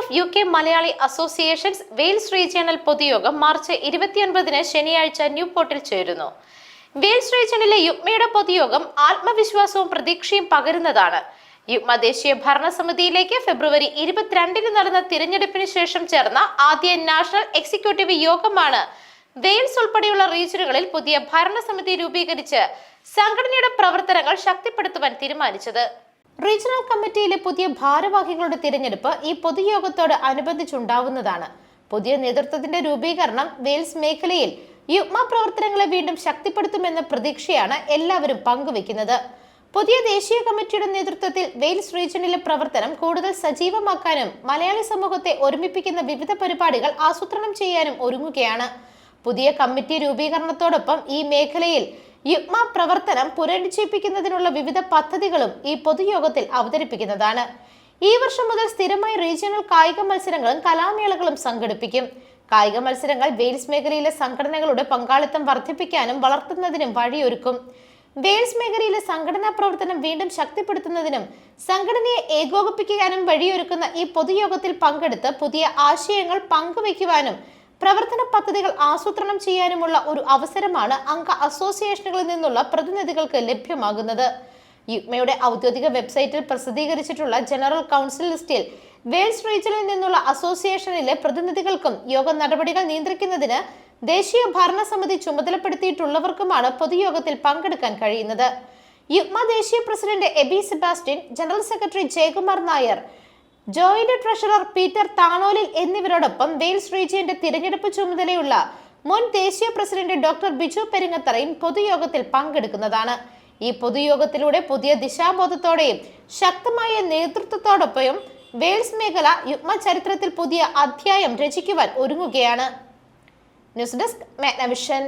Of U K Malayali associations Wales regional പൊതുയോഗം March ഇരുപത്തിയൊൻപതിന് ശനിയാഴ്ച ന്യൂപോർട്ടിൽ ചേരുന്നു. വെയിൽസ് റീജിയണിലെ യുഗ്മയുടെ പൊതുയോഗം ആത്മവിശ്വാസവും പ്രതീക്ഷയും പകരുന്നതാണ്. യുഗ്മ ദേശീയ ഭരണസമിതിയിലേക്ക് ഫെബ്രുവരി ഇരുപത്തിരണ്ടിന് നടന്ന തിരഞ്ഞെടുപ്പിന് ശേഷം ചേർന്ന ആദ്യ നാഷണൽ എക്സിക്യൂട്ടീവ് യോഗമാണ് വെയിൽസ് ഉൾപ്പെടെയുള്ള റീജിയനുകളിൽ പുതിയ ഭരണസമിതി രൂപീകരിച്ച് സംഘടനയുടെ പ്രവർത്തനങ്ങൾ ശക്തിപ്പെടുത്തുവാൻ തീരുമാനിച്ചത്. റീജിയണൽ കമ്മിറ്റിയിലെ പുതിയ ഭാരവാഹികളുടെ തിരഞ്ഞെടുപ്പ് ഈ പൊതുയോഗത്തോട് അനുബന്ധിച്ചുണ്ടാവുന്നതാണ്. പുതിയ നേതൃത്വത്തിന്റെ രൂപീകരണം വെയിൽസ് മേഖലയിൽ യുഗ്മ പ്രവർത്തനങ്ങളെ വീണ്ടും ശക്തിപ്പെടുത്തുമെന്ന പ്രതീക്ഷയാണ് എല്ലാവരും പങ്കുവെക്കുന്നത് പുതിയ ദേശീയ കമ്മിറ്റിയുടെ നേതൃത്വത്തിൽ വെയിൽസ് റീജിയണിലെ പ്രവർത്തനം കൂടുതൽ സജീവമാക്കാനും മലയാളി സമൂഹത്തെ ഒരുമിപ്പിക്കുന്ന വിവിധ പരിപാടികൾ ആസൂത്രണം ചെയ്യാനും ഒരുങ്ങുകയാണ്. പുതിയ കമ്മിറ്റി രൂപീകരണത്തോടൊപ്പം ഈ മേഖലയിൽ യുഗ്മ പ്രവർത്തനം പുനരുജ്ജീവിപ്പിക്കുന്നതിനുള്ള വിവിധ പദ്ധതികളും ഈ പൊതുയോഗത്തിൽ അവതരിപ്പിക്കുന്നതാണ്. ഈ വർഷം മുതൽ സ്ഥിരമായി റീജിയണൽ കായിക മത്സരങ്ങളും കലാമേളകളും സംഘടിപ്പിക്കും. കായിക മത്സരങ്ങൾ വെയിൽസ് മേഖലയിലെ സംഘടനകളുടെ പങ്കാളിത്തം വർദ്ധിപ്പിക്കാനും വളർത്തുന്നതിനും വഴിയൊരുക്കും. വെയിൽസ് മേഖലയിലെ സംഘടനാ പ്രവർത്തനം വീണ്ടും ശക്തിപ്പെടുത്തുന്നതിനും സംഘടനയെ ഏകോപിപ്പിക്കാനും വഴിയൊരുക്കുന്ന ഈ പൊതുയോഗത്തിൽ പങ്കെടുത്ത് പുതിയ ആശയങ്ങൾ പങ്കുവയ്ക്കുവാനും പ്രവർത്തന പദ്ധതികൾ ആസൂത്രണം ചെയ്യാനുമുള്ള ഒരു അവസരമാണ് അംഗ അസോസിയേഷനുകളിൽ നിന്നുള്ള പ്രതിനിധികൾക്ക് ലഭ്യമാകുന്നത്. യുഗ്മയുടെ ഔദ്യോഗിക വെബ്സൈറ്റിൽ പ്രസിദ്ധീകരിച്ചിട്ടുള്ള ജനറൽ കൗൺസിൽ ലിസ്റ്റിൽ വെയിൽസ് റീജിയനിൽ നിന്നുള്ള അസോസിയേഷനിലെ പ്രതിനിധികൾക്കും യോഗ നടപടികൾ നിയന്ത്രിക്കുന്നതിന് ദേശീയ ഭരണസമിതി ചുമതലപ്പെടുത്തിയിട്ടുള്ളവർക്കുമാണ് പൊതുയോഗത്തിൽ പങ്കെടുക്കാൻ കഴിയുന്നത്. യുഗ്മ ദേശീയ president Eby Sebastian general secretary Jayakumar Nair joint treasurer Peter Thanolil എന്നിവരോടൊപ്പം വെയിൽസ് റീജിയന്റെ തിരഞ്ഞെടുപ്പ് ചുമതലയുള്ള മുൻ ദേശീയ പ്രസിഡന്റ് ഡോക്ടർ ബിജു പെരിങ്ങത്തറയും പൊതുയോഗത്തിൽ പങ്കെടുക്കുന്നതാണ്. ഈ പൊതുയോഗത്തിലൂടെ പുതിയ ദിശാബോധത്തോടെയും ശക്തമായ നേതൃത്വത്തോടൊപ്പം വെയിൽസ് മേഖല യുഗ്മ ചരിത്രത്തിൽ പുതിയ അധ്യായം രചിക്കുവാൻ ഒരുങ്ങുകയാണ്. News desk Magnavision.